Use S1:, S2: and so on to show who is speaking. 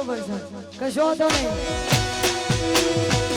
S1: બરોબર છે. કશો વાંધો નહીં.